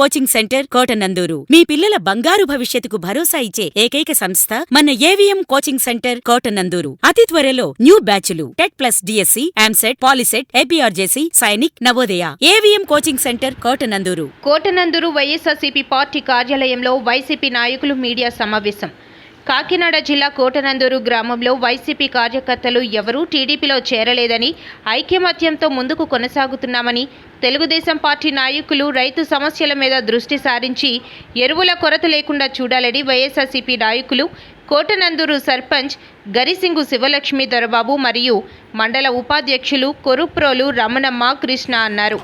Coaching centre Kotananduru. మీ పిల్లల బంగారు భవిష్యత్తుకు భరోసా ఇచ్చే ఏకైక సంస్థ మన ఏవిఎం కోచింగ్ సెంటర్ కోటనందూరు. అతి త్వరలో న్యూ బ్యాచ్లు TET plus DSC ఆమ్సెట్ POLYCET APRJC Sainik Navodaya. AVM coaching centre Kotananduru. Kotananduru YSRCP party కార్యాలయంలో వైసీపీ నాయకులు మీడియా సమావేశం. కాకినాడ జిల్లా కోటనందూరు గ్రామంలో వైసీపీ కార్యకర్తలు ఎవరూ టీడీపీలో చేరలేదని ఐక్యమత్యంతో ముందుకు కొనసాగుతున్నామని తెలుగుదేశం పార్టీ నాయకులు రైతు సమస్యల మీద దృష్టి సారించి ఎరువుల కొరత లేకుండా చూడాలని వైఎస్ఆర్సీపీ నాయకులు కోటనందూరు సర్పంచ్ గరిసింగు శివలక్ష్మి దొరబాబు మరియు మండల ఉపాధ్యక్షులు కొరుప్రోలు రమణమ్మ కృష్ణ అన్నారు.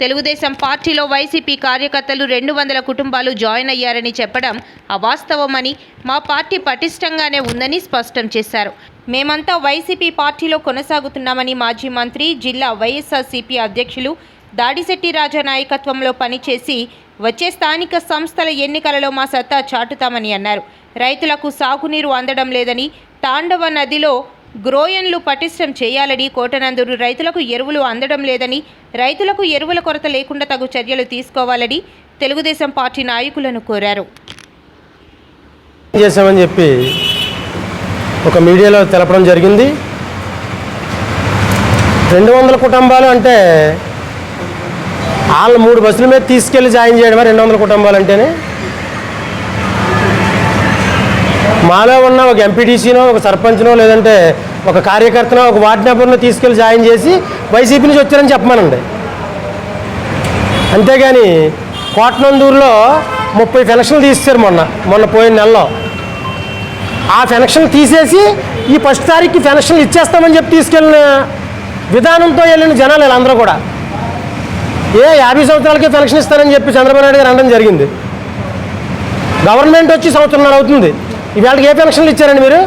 తెలుగుదేశం పార్టీలో వైసీపీ కార్యకర్తలు రెండు వందల కుటుంబాలు జాయిన్ అయ్యారని చెప్పడం అవాస్తవమని మా పార్టీ పటిష్టంగానే ఉందని స్పష్టం చేశారు. మేమంతా వైసీపీ పార్టీలో కొనసాగుతున్నామని మాజీ మంత్రి జిల్లా వైఎస్ఆర్సీపీ అధ్యక్షులు దాడిశెట్టి రాజా నాయకత్వంలో పనిచేసి వచ్చే స్థానిక సంస్థల ఎన్నికలలో మా సత్తా చాటుతామని అన్నారు. రైతులకు సాగునీరు అందడం లేదని తాండవ నదిలో గ్రోయన్లు పటిష్టం చేయాలని కోటనందూరు రైతులకు ఎరువులు అందడం లేదని రైతులకు ఎరువుల కొరత లేకుండా తగు చర్యలు తీసుకోవాలని తెలుగుదేశం పార్టీ నాయకులను కోరారు. చేశామని చెప్పి ఒక మీడియాలో తెలపడం జరిగింది. రెండు వందల కుటుంబాలు అంటే వాళ్ళు మూడు బస్సుల మీద తీసుకెళ్ళి జాయిన్ చేయడమా రెండు వందల కుటుంబాలు అంటేనే. మాలో ఉన్న ఒక ఎంపీటీసీనో ఒక సర్పంచ్నో లేదంటే ఒక కార్యకర్తనో ఒక వార్డు మెంబర్నో తీసుకెళ్ళి జాయిన్ చేసి వైసీపీ నుంచి వచ్చారని చెప్పమనండి. అంతేగాని కోటనందూరులో ముప్పై పెన్షన్లు తీసేశారు మొన్న మొన్న పోయిన నెలలో. ఆ పెన్షన్ తీసేసి ఈ ఫస్ట్ తారీఖుకి పెన్షన్లు ఇచ్చేస్తామని చెప్పి తీసుకెళ్ళిన విధానంతో వెళ్ళిన జనాలు వీళ్ళందరూ కూడా. ఏ యాభై సంవత్సరాలకే పెన్షన్ ఇస్తారని చెప్పి చంద్రబాబు నాయుడు గారు అనడం జరిగింది. గవర్నమెంట్ వచ్చి సంవత్సరంన్నర అవుతుంది ఇవాళకి ఏ పెన్షన్లు ఇచ్చారండి మీరు?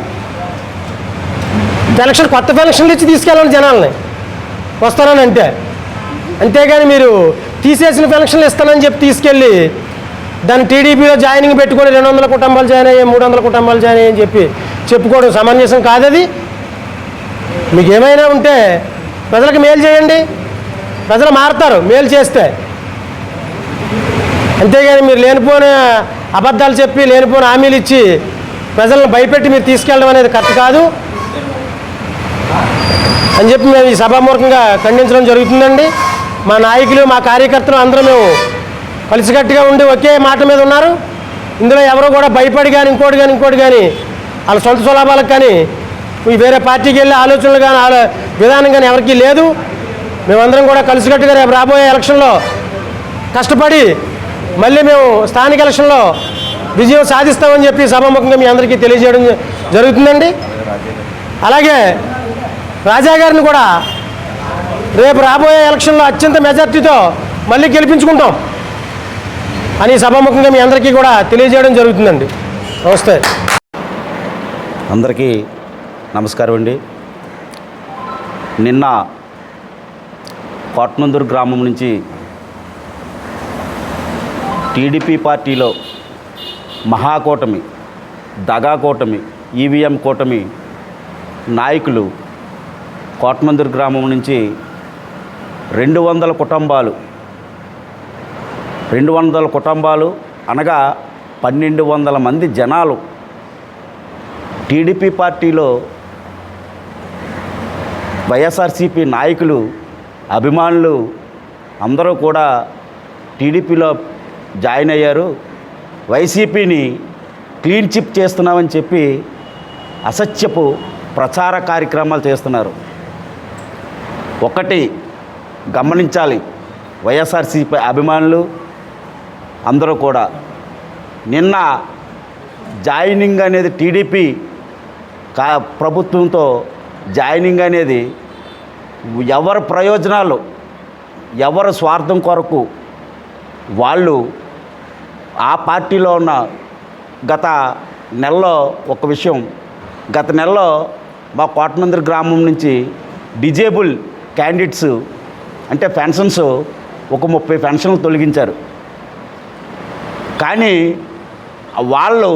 పెన్షన్ కొత్త పెన్షన్లు ఇచ్చి తీసుకెళ్ళండి జనాల్ని. వస్తారని అంటే. అంతేగాని మీరు తీసేసిన పెన్షన్లు ఇస్తానని చెప్పి తీసుకెళ్ళి దాన్ని టీడీపీలో జాయినింగ్ పెట్టుకొని రెండు వందల కుటుంబాలు జాయిన్ అయ్యాయి మూడు వందల కుటుంబాలు జాయిన్ అయ్యాయని చెప్పి చెప్పుకోవడం సమంజసం కాదది. మీకు ఏమైనా ఉంటే ప్రజలకు మేలు చేయండి. ప్రజలు మారుతారు మేలు చేస్తే. అంతేగాని మీరు లేనిపోని అబద్ధాలు చెప్పి లేనిపోని హామీలు ఇచ్చి ప్రజలను భయపెట్టి మీరు తీసుకెళ్ళడం అనేది కరెక్ట్ కాదు అని చెప్పి మేము ఈ సభామూర్ఖంగా ఖండించడం జరుగుతుందండి. మా నాయకులు మా కార్యకర్తలు అందరూ మేము కలిసికట్టుగా ఉండి ఒకే మాట మీద ఉన్నారు. ఇందులో ఎవరో కూడా భయపడి కానీ ఇంకోటి కానీ ఇంకోటి కానీ వాళ్ళ సొంత సులాభాలకు కానీ వేరే పార్టీకి వెళ్ళే ఆలోచనలు కానీ ఆలో విధానం కానీ ఎవరికీ లేదు. మేమందరం కూడా కలిసికట్టుగా రేపు రాబోయే ఎలక్షన్లో కష్టపడి మళ్ళీ మేము స్థానిక ఎలక్షన్లో విజయం సాధిస్తామని చెప్పి సభాముఖంగా మీ అందరికీ తెలియజేయడం జరుగుతుందండి. అలాగే రాజా గారిని కూడా రేపు రాబోయే ఎలక్షన్లో అత్యంత మెజార్టీతో మళ్ళీ గెలిపించుకుంటాం అని సభాముఖంగా మీ అందరికీ కూడా తెలియజేయడం జరుగుతుందండి. నమస్తే. అందరికీ నమస్కారం అండి. నిన్న కోట్నందూరు గ్రామం నుంచి టీడీపీ పార్టీలో మహాకూటమి దగా కూటమి ఈవీఎం కూటమి నాయకులు కోటమందిర్ గ్రామం నుంచి రెండు వందల కుటుంబాలు రెండు వందల కుటుంబాలు అనగా పన్నెండు వందల మంది జనాలు టీడీపీ పార్టీలో వైఎస్ఆర్సీపీ నాయకులు అభిమానులు అందరూ కూడా టీడీపీలో జాయిన్ అయ్యారు. వైసీపీని క్లీన్ చిప్ చేస్తున్నామని చెప్పి అసత్యపు ప్రచార కార్యక్రమాలు చేస్తున్నారు. ఒకటి గమనించాలి. వైఎస్ఆర్సీపీ అభిమానులు అందరూ కూడా. నిన్న జాయినింగ్ అనేది టీడీపీ కా ప్రభుత్వంతో జాయినింగ్ అనేది ఎవరి ప్రయోజనాలు ఎవరి స్వార్థం కొరకు వాళ్ళు ఆ పార్టీలో ఉన్న గత నెలలో ఒక విషయం. గత నెలలో మా కోటమందిర్ గ్రామం నుంచి డిజేబుల్ క్యాండిడేట్స్ అంటే పెన్షన్స్ ఒక ముప్పై పెన్షన్లు తొలగించారు. కానీ వాళ్ళు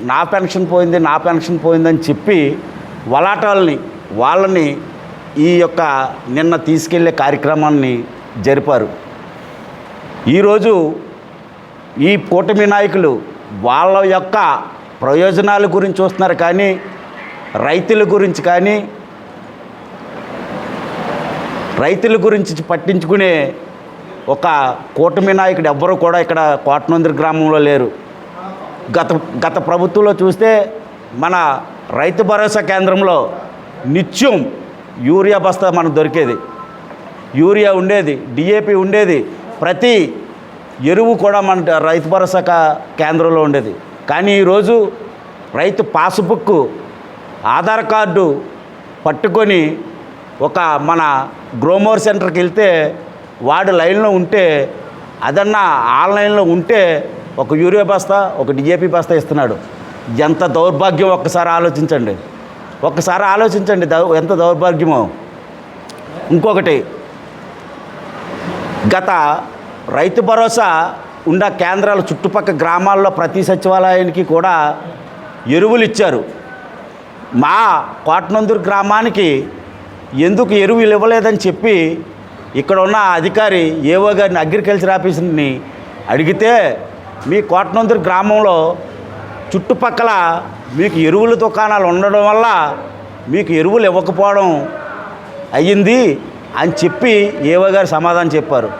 నా పెన్షన్ పోయింది నా పెన్షన్ పోయిందని చెప్పి వలాటాలని వాళ్ళని ఈ యొక్క నిన్న తీసుకెళ్ళే కార్యక్రమాన్ని జరిపారు. ఈరోజు ఈ కూటమి నాయకులు వాళ్ళ యొక్క ప్రయోజనాల గురించి చూస్తున్నారు కానీ రైతుల గురించి కానీ రైతుల గురించి పట్టించుకునే ఒక కూటమి నాయకుడు ఎవ్వరూ కూడా ఇక్కడ కోటనందిరి గ్రామంలో లేరు. గత గత ప్రభుత్వంలో చూస్తే మన రైతు భరోసా కేంద్రంలో నిత్యం యూరియా బస్తా మనకు దొరికేది. యూరియా ఉండేది డిఏపి ఉండేది. ప్రతి ఎరువు కూడా మన రైతు భరోసా కా- కేంద్రంలో ఉండేది. కానీ ఈరోజు రైతు పాస్బుక్ ఆధార్ కార్డు పట్టుకొని ఒక మన గ్రోమోర్ సెంటర్కి వెళ్తే వాడు లైన్లో ఉంటే అదన్నా ఆన్లైన్లో ఉంటే ఒక యూరియా బస్తా ఒక డిఏపి బస్తా ఇస్తున్నాడు. ఎంత దౌర్భాగ్యం ఒక్కసారి ఆలోచించండి. ఒక్కసారి ఆలోచించండి దౌ- ఎంత దౌర్భాగ్యమో. ఇంకొకటి గత రైతు భరోసా ఉన్న కేంద్రాల చుట్టుపక్కల గ్రామాల్లో ప్రతి సచివాలయానికి కూడా ఎరువులు ఇచ్చారు. మా కోటనందూరు గ్రామానికి ఎందుకు ఎరువులు ఇవ్వలేదని చెప్పి ఇక్కడ ఉన్న అధికారి ఏవో గారిని అగ్రికల్చర్ ఆఫీసర్ని అడిగితే మీ కోటనందూరు గ్రామంలో చుట్టుపక్కల మీకు ఎరువుల దుకాణాలు ఉండడం వల్ల మీకు ఎరువులు ఇవ్వకపోవడం అయ్యింది అని చెప్పి ఏవో గారు సమాధానం చెప్పారు.